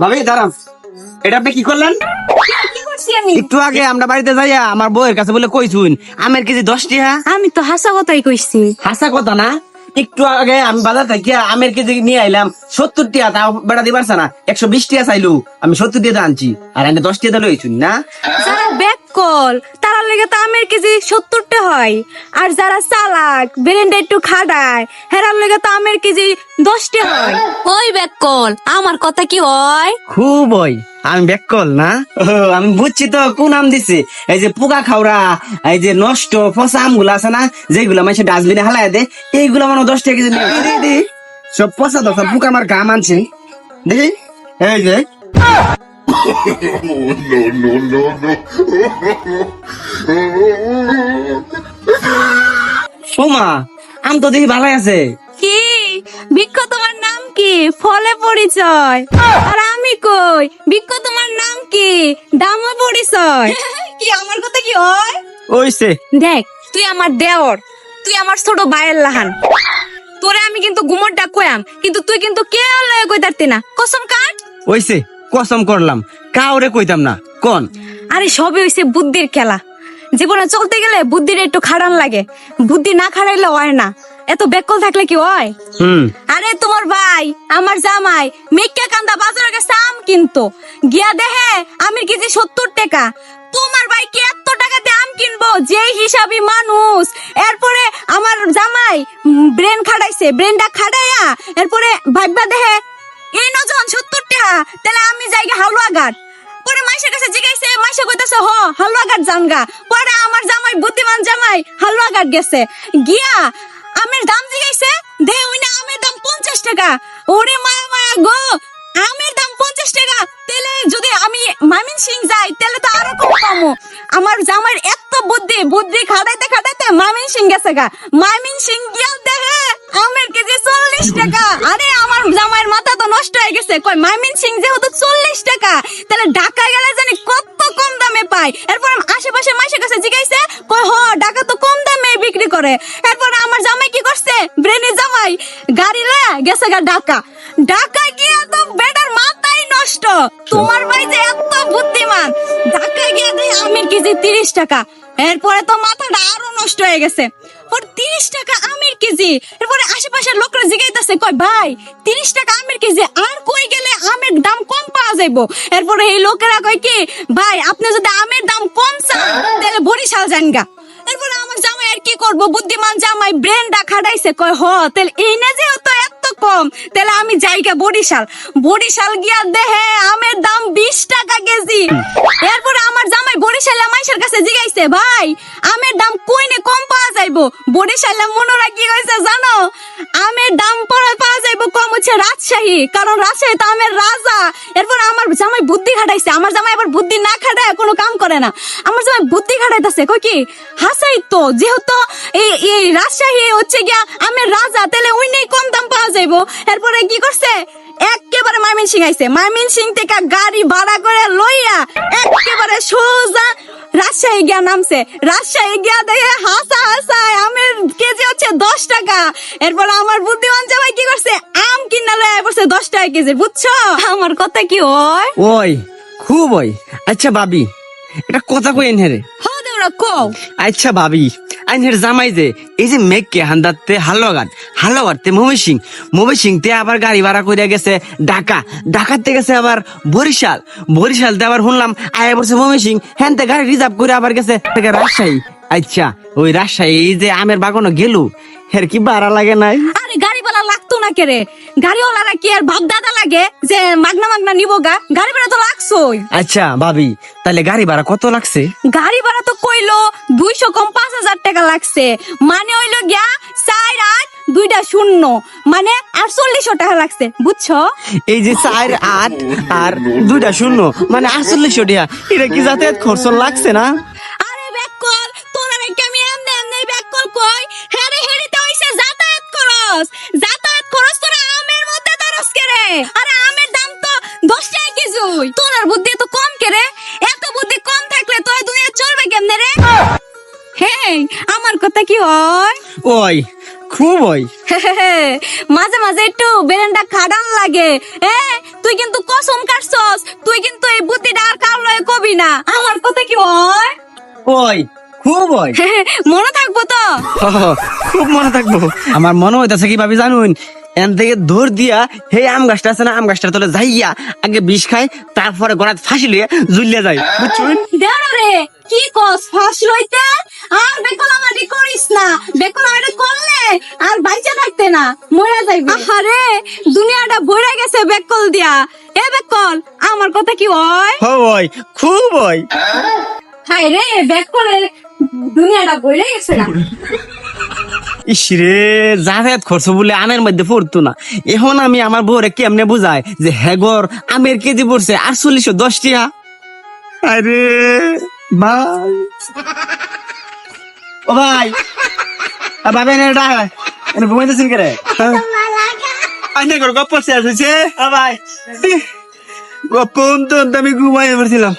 ভাবি দাঁড়ান। এটা আপনি কি করলেন? একটু আগে আমরা বাড়িতে যাইয়া আমার বউয়ের কাছে বলে কইছুন আমের কেজি দশ টিহা আমি তো হাসা কথাই কইছি। হাসা কথা না? একটু আগে আমি বাজার থেকে আমের কেজি নিয়ে আইলাম সত্তর টিয়া তাও বেড়া দিবার না একশো বিশ টিয়া চাইলু আমি সত্তর টিয়া আনছি। আর এনে দশ টিয়া তাহলে না? যারা ব্যাক কল তারা লেগে তো আমের কেজি সত্তরটা হয়। আর যারা চালাক বেরেন্ডা একটু খাডায় হেরার লেগে তো আমের কেজি দশটা হয়। ওই ব্যাক কল আমার কথা কি হয়? খুব ওই আমি ব্যাককল না? ও, আমি বুঝছি তো কোন আম দিছে। এই যে পোকা খাওয়া এই যে নষ্ট ফসা আমগুলো আছে না যেগুলো মানুষ ডাস্টবিনে হালাই দে এইগুলো মানে দশ টাকা কেজি নিয়ে- দি, দি, দি। সব পচা দশা পোকা আমার গাম আনছে দেখি এই যে। No, no, no, no. Soma আম তো দেখি ভালো আছে। কি? ভিক্ষ তোমার নাম কি? ফলে পরিচয়। আর আমি কই? ভিক্ষ তোমার নাম কি? দামও পরিচয়। কি আমার কথা কি হয়? ওইছে। দেখ তুই আমার দেওর। তুই আমার ছোট ভাইয়ের লাহান। তোরে আমি কিন্তু গুমরটা কয়াম কিন্তু তুই কিন্তু কেউ লয়ে কই না। কসম কাট। ওইছে। কসম করলাম কাউরে কইতাম না কোন। আরে সবই হইছে বুদ্ধির খেলা। জীবনে চলতে গেলে বুদ্ধির একটু খাড়ান লাগে। বুদ্ধি না খাড়াইলে হয় না। এত বেকল থাকলে কি হয়? হুম। আরে তোমার ভাই আমার জামাই মেক্কা কান্দা বাজারে গেছে আম কিনতো। গিয়া দেহে আমির কেজি সত্তর টাকা। তোমার ভাই কি এত টাকা দিয়ে আম কিনবো? যে হিসাবি মানুষ। এরপরে আমার জামাই ব্রেন খাটাইছে ব্রেনটা খাটাইয়া এরপরে ভাববা দেহে তাহলে আমি যাই হালুয়া ঘাট পরে মাইশের কাছে জিজ্ঞাসা, মাইশা কইতাছে, হ হালুয়া ঘাট জানগা পরে আমার জামাই, বুদ্ধিমান জামাই হালুয়া ঘাট গেছে। গিয়া আমের দাম জিজ্ঞাসা, দে, ওই না আমের দাম পঞ্চাশ টাকা। ওরে মায়া মায়া গো, আমের দাম পঞ্চাশ টাকা। তাহলে যদি আমি মামিন সিং যাই, তাহলে তো আরও কম পামো। আমার জামাইয়ের এত বুদ্ধি বুদ্ধি খাটাইতে খাটাইতে মামিন সিং গেছে গা। মামিন সিং গিয়া দেখে আমের কেজি চল্লিশ টাকা। আরে, আমার জামাইয়ের মাথা তো নষ্ট হয়ে গেছে। কয় মামিন সিং যেহেতু চল্লিশ টাকা, তাহলে ঢাকা গেলে জানি কত কম দামে পাই এরপর আশেপাশে মাসের কাছে জিজ্ঞাসা, কয়, হ, ঢাকা তো কম দামে বিক্রি করে। এরপর আমার জামাই কি করছে? ব্রেনি জামাই, গাড়ি লয়ে গেছে গা ঢাকা। ঢাকা গিয়া তো বেটার মাথাই নষ্ট। তোমার ভাই যে এত বুদ্ধিমান ঢাকা গিয়া দেয় আমের কেজি তিরিশ টাকা। এরপরে তো মাথাটা আরও নষ্ট হয়ে গেছে। ওর তিরিশ টাকা আমের কেজি। এরপরে আশেপাশের লোকরা জিগাইতেছে, কয়, ভাই, তিরিশ টাকা আমের কেজি, আর কই গেলে আমের দাম কম পাওয়া যাইবো? এরপরে এই লোকেরা কয় কি, ভাই, আপনি যদি আমের দাম কম চান, তাহলে বরিশাল যান গা। এরপরে আমার জামাই আর কি করব? বুদ্ধিমান জামাই ব্রেনটা খাটাইছে, কয়, হ, তাহলে এই না যেহেতু এত কম, তাহলে আমি যাইগা বরিশাল। বরিশাল গিয়া দেহে আমের দাম বিশ টাকা কেজি। এরপরে বরিশালে মাইশের কাছে জিগাইছে, ভাই। আমের দাম কইনে কম পাওয়া যাইবো। বরিশালে মনোরা কি কইছে জানো? আমের দাম পরে পাওয়া যাইবো কম হচ্ছে রাজশাহী। কারণ রাজশাহী তো আমের রাজা। এরপর আমার জামাই বুদ্ধি খাটাইছে। আমার জামাই বুদ্ধি না খাটায় কোনো কাম করে না। আমার জামাই বুদ্ধি খাটাইতেছে, কই কি? হাসাই তো, যেহেতু এই এই রাজশাহী হচ্ছে গিয়া আমের রাজা, তাহলে ওই কম যাইবো এরপরে কি করছে? একেবারে মাইমিন সিং আইছে। মাইমিন সিং থেকে গাড়ি ভাড়া করে লইয়া একেবারে সোজা রাজশাহী গিয়া নামছে। রাজশাহী গিয়া দেখে হাসা হাসায় আমের কেজি হচ্ছে দশ টাকা। এরপর আমার বুদ্ধিমান জামাই কি করছে? আম কিনা লয়ে পড়ছে দশ টাকা কেজি বুঝছ? আমার কথা কি হয় ওই খুব ওই। আচ্ছা ভাবি এটা কথা কই এনহেরে হ দেওরা কও। আচ্ছা ভাবি আইনের জামাই যে, এই যে মেঘকে হান্দাতে হালুয়াঘাট হালুয়াঘাটতে মমি সিং মমি সিং তে আবার গাড়ি ভাড়া করে গেছে ঢাকা, ঢাকাতে গেছে আবার বরিশাল, বরিশালতে আবার শুনলাম আয়া পড়ছে মমি সিং হ্যানতে গাড়ি রিজার্ভ করে আবার গেছে রাজশাহী। আচ্ছা ওই রাজশাহী এই যে আমের বাগানো গেলু, হের কি ভাড়া লাগে নাই? গাড়িওয়ালা লাগতো না কেরে গাড়িওয়ালারা কি আর ভাব দাদা লাগে যে মাগনা মাগনা নিবো গা? গাড়ি ভাড়া তো লাগছোই। আচ্ছা ভাবি তাহলে গাড়ি ভাড়া কত লাগছে? গাড়ি ভাড়া তো কইলো দুইশো কম পাঁচ হাজার টাকা লাগছে। মানে হইল গিয়া চার আট দুইটা শূন্য। মানে আটচল্লিশশো টাকা লাগছে বুঝছ? এই যে চার আট আর দুইটা শূন্য মানে আটচল্লিশশো টাকা এটা কি যাতায়াত খরচ লাগছে না? আরে আমের দাম তো দশ টাকা কেজি তোর বুদ্ধি তো কম কেরে এত বুদ্ধি কম থাকলে দুনিয়া চলবে কেমনে রে? আমার কথা কি হয়? ওই খুব ওই। মাঝে মাঝে একটু খাটান লাগে। এ তুই কিন্তু কসম কাটছস। তুই কিন্তু এই বুদ্ধিটা আর কার লয়ে কবি না। আমার কথা কি হয়? ওই খুব ওই। মনে থাকব তো? খুব মনে থাকব। আমার মনে হইতাছে কি ভাবি জানুন এন থেকে দৌড় দিয়া হে আম গাছটা আছে না আম গাছটা তোলে যাইয়া আগে বিষ খাই তারপরে গড়াত ফাঁসি লিয়ে জুলিয়া যায় বুঝছুন দেড় রে কি কস ফাঁস লইতে আর বেকলা মাটি করিস না। বেকলা মাটি করলে আর বাইচা থাকতে না মরে যাইবে। আরে দুনিয়াটা ভরে গেছে বেকল দিয়া। এ বেকল আমার কথা কি হয় ও ওই। খুব হয় হাই রে বেকলের দুনিয়াটা ভরে গেছে না। ইসরে যাতায়াত খরচ বলে আমের মধ্যে পড়তো না। এখন আমি আমার বউরে কেমনে বুঝাই যে হেগর আমের কেজি পড়ছে আটচল্লিশশো দশ টিয়া আরে ভাই। ও ভাই এনে এটা এনে ঘুমাইতেছেন কে রে আইনে কর ভাই। গপ্প তো আমি ঘুমাই পড়ছিলাম